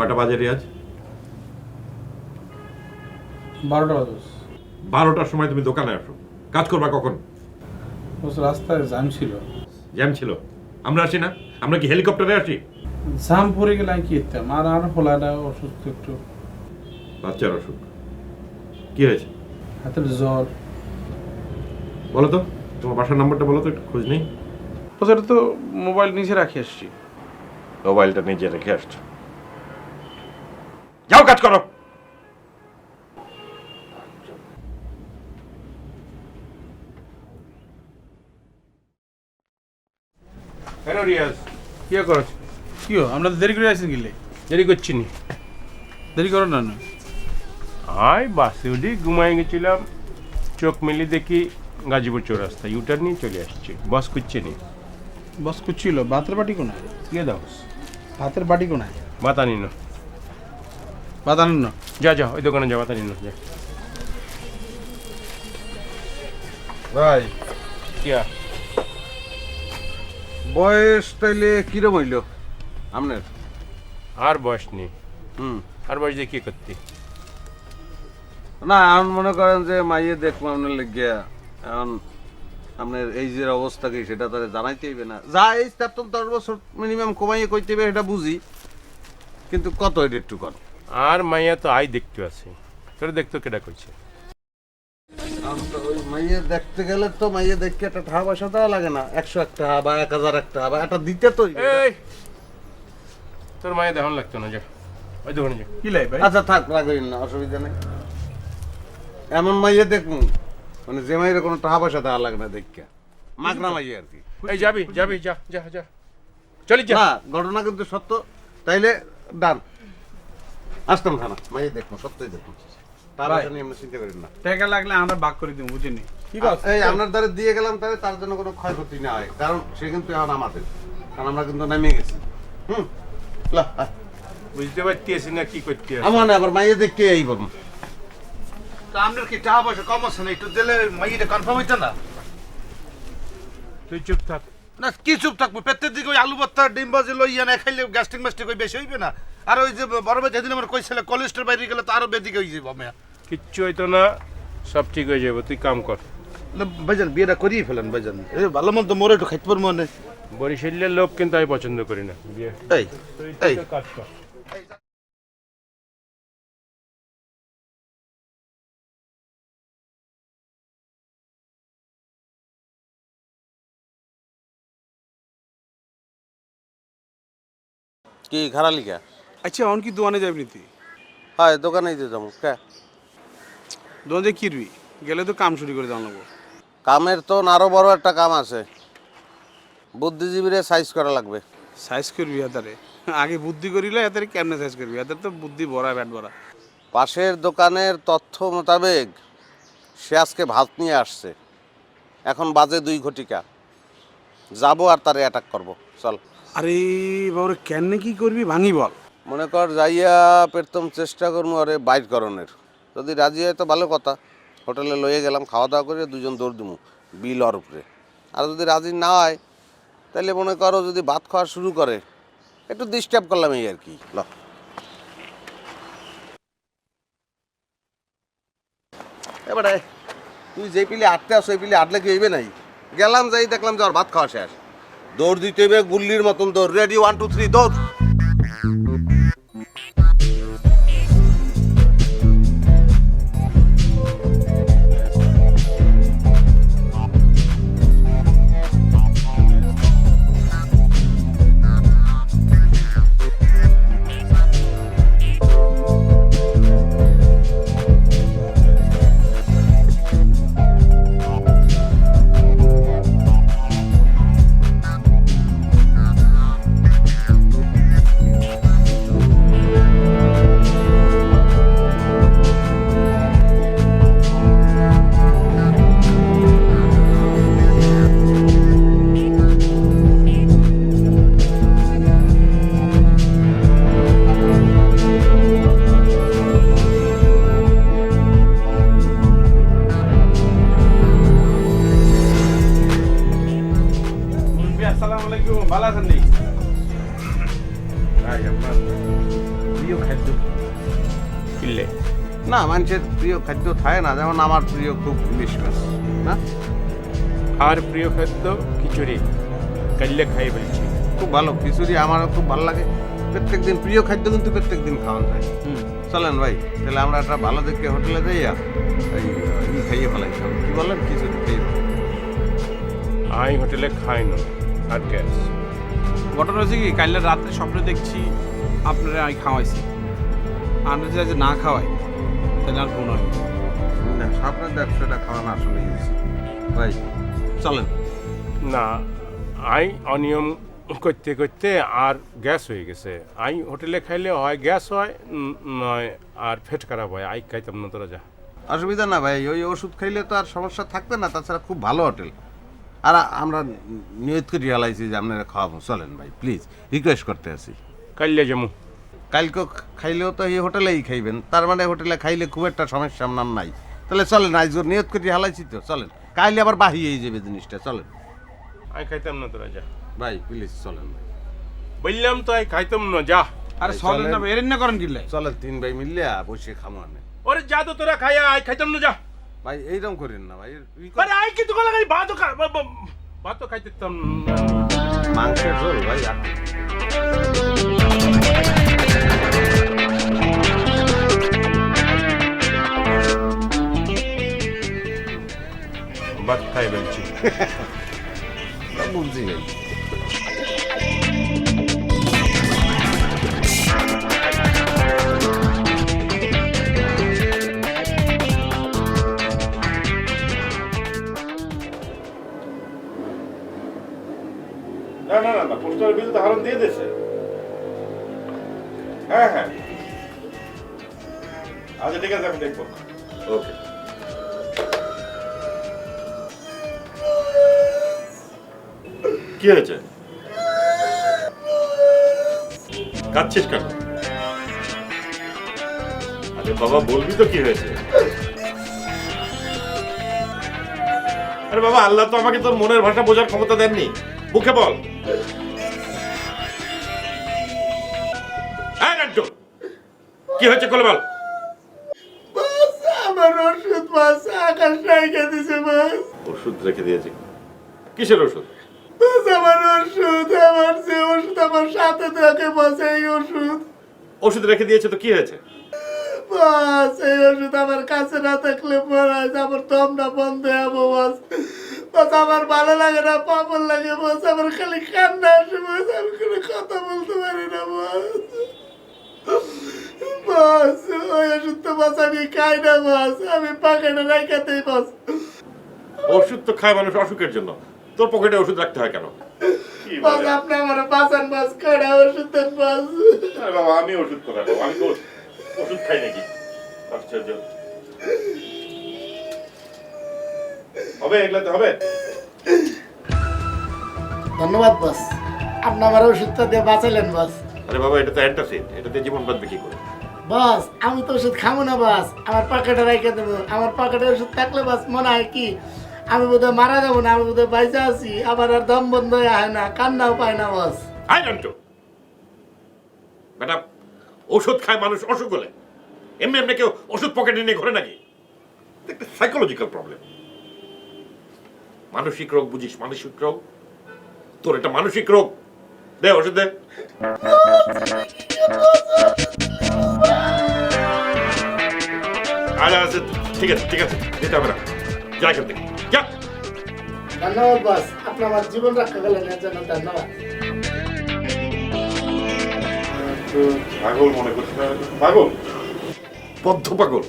কয়টা বাজে রিয়াজ? বারোটা বাজে। বারোটার সময় তুমি দোকানে আসো। কাজ করবা কখন? রাস্তায় জ্যাম ছিল। জ্যাম ছিল? আমরা আসি না? আমরা কি হেলিকপ্টারে আসি? জ্যাম পড়ে গেলে আমি কি করতাম? আর আর হোলাটা অসুস্থ একটু। বাচ্চার অসুখ। কি হয়েছে? হাতের জ্বর। বলো তো তোমার বাসার নাম্বারটা বলো তো একটু খোঁজ নেই। বস তো মোবাইল নিচে রাখি আসছি। মোবাইলটা নিজে রেখে আসছো? যাও কাজ করো। হ্যালো রিয়াজ। কি করছ? কি আমরা তো দেরি করে আসেন গেলে। দেরি করছি নি। দেরি করো না না। আয় বাসে উঠি ঘুমাই গেছিলাম। চোখ মেলি দেখি গাজীপুর চৌরাস্তা ইউটার নিয়ে চলে আসছি। বাস করছে নি। বস কুচ্ছিল ভাতের বাটি কোনায়? দিয়ে দাও। ভাতের বাটি কোনায়? ভাত আনি না ভাত না যা যা ওই দোকানে যা ভাত আনি না যা। ভাই কিয়া বয়স তাইলে কিরম হইল? আপনার আর বয়স নেই। হুম। আর বয়স দিয়ে কি করতে? না এখন মনে করেন যে মাইয়ে দেখব আপনার লেগিয়া। এখন আপনার এই যে অবস্থা কি সেটা তাহলে জানাইতে হইবে না। যা এই তার তো দশ বছর মিনিমাম কমাইয়ে কইতে হবে এটা বুঝি। কিন্তু কত এটা একটু কর আর মাইয়া তো আই দেখতে আছে। তোরা দেখতো কেটা তো ওই মাইয়ে দেখতে গেলে তো মাইয়ে দেখতে একটা টাকা পয়সা দেওয়া লাগে না। একশো একটা বা এক হাজার এক টাকা বা একটা দিতে তো এই তোর মায়ের দেখান লাগতো না যা। ওই দোকানে যা। কি লাই ভাই? আচ্ছা থাক রাখবেন না অসুবিধা নেই। এমন মাইয়ে দেখুন মানে যে মাইয়ের কোনো টাকা পয়সা দেওয়া লাগে না দেখা। মাগনা মাইয়ে আর কি। এই যাবি যাবি যা যা যা। চলি যা। ঘটনা কিন্তু সত্য। তাইলে ডান। আসতাম থানা। মাইয়ে দেখুন সত্যই দেখুন। তার জন্য এমনি চিন্তা করেন না। টাকা লাগলে আমরা ভাগ করে দিব বুঝিনি কি এই আপনার দ্বারা দিয়ে গেলাম তাহলে তার জন্য কোনো ক্ষয়ক্ষতি না হয়। কারণ সে কিন্তু এখন আমাদের। কারণ আমরা কিন্তু নেমে গেছি। হুম? লা, বুঝতে পারতেছি না কি করতে আছে। আমার না আবার মাইয়ে দেখতে এই বলুন। তা আপনার কি টাকা পয়সা কম আছে না? একটু দিলে মাইটা কনফার্ম হইতো না? তুই চুপ থাক। না কি চুপ থাকব? পেটের দিকে ওই আলু ভর্তা ডিম ভাজি লইয়া না খাইলে গ্যাস্ট্রিক মাস্ট্রিক ওই বেশি হইবে না? আর ওই যে বড় ভাই যেদিন আমার কইছিল কোলেস্ট্রল বাইরে গেলে তো আরও বেদিকে হয়ে যাব মেয়া কিচ্ছু হইতো না সব ঠিক হয়ে যাবে তুই কাম কর। না, ভাইজান বিয়েটা করিয়ে ফেলেন ভাইজান। এই ভালো মন্দ মোরে একটু খাইতে পারব না বরিশালের লোক কিন্তু আমি পছন্দ করি না বিয়ে। এই তুই এই তো কাজ কর। কি খারাপ লিখা আচ্ছা অন কি দোকানে যাবি তুই হয় দোকানেই দিয়ে যাব। কে? দোকানে যে কিরবি? গেলে তো কাম শুরু করে লাগবো। কামের তো আরও বড় একটা কাম আছে। বুদ্ধিজীবীরে সাইজ করা লাগবে। সাইজ করবি হাতারে? আগে বুদ্ধি করিলে হাতারে কেমনে সাইজ করবি? হাতারে তো বুদ্ধি ভরা ব্যাট ভরা। পাশের দোকানের তথ্য মোতাবেক সে আজকে ভাত নিয়ে আসছে। এখন বাজে দুই ঘটিকা। যাব আর তারে অ্যাটাক করব। চল। আরে বাবরে কেন কি করবি? ভাঙি বল। মনে কর যাইয়া প্রথম চেষ্টা করব আরে বাইট করণের যদি রাজি হয় তো ভালো কথা। হোটেলে লয়ে গেলাম খাওয়া দাওয়া করে দুজন দৌড় দিমু, বিল ওর উপরে। আর যদি রাজি না হয় তাহলে মনে করো যদি ভাত খাওয়া শুরু করে, একটু ডিস্টার্ব করলাম এই আর কি। ল। এবারে তুই যে পিলে আটতে আসো এই পিলে আটলে কি হইবে নাই? গেলাম, যাই দেখলাম যে ওর ভাত খাওয়া শেষ। দৌড় দিতে হইবে, গুল্লির মতন দৌড়। রেডি ওয়ান টু থ্রি দৌড়। প্রিয় খাদ্য? কিনলে? না মানুষের প্রিয় খাদ্য থাকে না যেমন আমার প্রিয় খুব ইলিশ মাছ না? আর প্রিয় খাদ্য খিচুড়ি কাল্লে খাই বলছি। খুব ভালো খিচুড়ি আমারও খুব ভালো লাগে। প্রত্যেক দিন প্রিয় খাদ্য কিন্তু প্রত্যেক দিন খাওয়ান যায় চলেন ভাই তাহলে আমরা একটা ভালো দেখে হোটেলে যাইয়া এই খাইয়ে ফেলাই। কি বললেন খিচুড়ি খাইয়ে। আই হোটেলে খাই না আর গ্যাস। ঘটনা হয়েছে কি কাল রাত্রে স্বপ্নে দেখছি আপনারা আমি খাওয়াইছি আমরা যদি না খাওয়াই তাহলে আর গুণ হয় না। আপনার ব্যবসাটা খাওয়ানো আসলে গেছি ভাই চলেন। না আই অনিয়ম করতে করতে আর গ্যাস হয়ে গেছে। আই হোটেলে খাইলে হয় গ্যাস হয় নয় আর ফেট খারাপ হয়। আই খাইতাম না তোরা যা। অসুবিধা না ভাই ওই ওষুধ খাইলে তো আর সমস্যা থাকবে না তাছাড়া খুব ভালো হোটেল। আর আমরা নিয়ত করে রিয়ালাইছি যে আপনারা খাওয়াবো। চলেন ভাই প্লিজ রিকোয়েস্ট করতে আছি। কাল্লে যেমন কালকে খাইলেও তো এই হোটেলেই খাইবেন। তার মানে হোটেলে খাইলে খুব একটা সমস্যা আপনার নাই। তাহলে চলেন আজ ওর নিয়ত করে হালাইছি তো চলেন। কাইলে আবার বাহিয়ে যাবে জিনিসটা চলেন। আই খাইতাম না তোরা যা। ভাই প্লিজ চলেন ভাই। বললাম তো আই খাইতাম না যা। আরে চলেন না। এরেন না করেন কিনলে চলেন তিন ভাই মিললে বসে খামো আনে ওরে যা তো তোরা খাইয়া আই খাইতাম না যা। ভাই এইরকম করেন না ভাই আরে আই কিন্তু কলা খাই ভাতও খা বা- বা- ভাতও খাইতাম না। মাংসের ঝোল ভাই আর বলছি বুঝছি ভাই না না না না পোস্টার বিল তো হারন দিয়ে দিয়েছে। হ্যাঁ হ্যাঁ। আচ্ছা ঠিক আছে আমি দেখব। ওকে। কি হয়েছে কাঁদছিস কেন? আরে বাবা বলবি তো কি হয়েছে? আরে বাবা আল্লাহ তো আমাকে তোর মনের ভাষা বোঝার ক্ষমতা দেননি। মুখে বল। কি হয়েছে কোলে বল। আমার ওষুধ মাছ আকাশ রেখে দিছে মাছ ওষুধ রেখে দিয়েছি কিসের ওষুধ? আমার ওষুধ আমার যে ওষুধ আমার সাথে থাকে মাছ এই ওষুধ ওষুধ রেখে দিয়েছে তো কি হয়েছে? মাছ এই ওষুধ আমার কাছে না থাকলে মরাজ আমার দমটা বন্ধ হব মাছ মাছ আমার ভালো লাগে না পাপড় লাগে মাছ আমার খালি কান্না আসে মাছ আমি কোনো কথা বলতে পারি না মাছ মাছ ওই ওষুধ তো মাছ আমি খাই না মাছ আমি পাকেটে রাখাতেই মাছ ওষুধ তো খায় মানুষ অসুখের জন্য। তোর পকেটে ওষুধ রাখতে হয় কেন? কি মাছ বলে? আপনি আমার বাঁচান মাছ কাটা ওষুধ মাছ বাবা আমি ওষুধ কোথায় পাবো? আমি তো ওষুধ খাই নাকি? আশ্চর্য। হবে এগুলাতে হবে? ধন্যবাদ বস। আপনি আমার ওষুধটা দিয়ে বাঁচালেন বস। আরে বাবা এটা তো অ্যান্টাসিড এটাতে জীবন বাঁচবে কি করে? বস আমি তো ওষুধ খাব না বাস। আমার পকেটে রেখে দেবো। আমার পকেটে ওষুধ থাকলে বাস মনে হয় কি? আমি বোধহয় মারা যাব না আমি বোধহয় বাইচা আছি আবার আর দম বন্ধ হয়ে হয় না কান্নাও পায় না বস আই ম্যাডাম ওষুধ খায় মানুষ অসুখ হলে এমনি এমনি কেউ ওষুধ পকেটে নিয়ে ঘরে নাকি সাইকোলজিক্যাল প্রবলেম মানসিক রোগ বুঝিস মানসিক রোগ তোর এটা মানসিক রোগ দে ওষুধ দে আচ্ছা আচ্ছা ঠিক আছে ঠিক আছে যেতে হবে না যা এখান থেকে যা। ধন্যবাদ বস। আপনি আমার জীবন রক্ষা করলেন এর জন্য ধন্যবাদ। পাগল মনে করছে পাগল? বদ্ধ পাগল।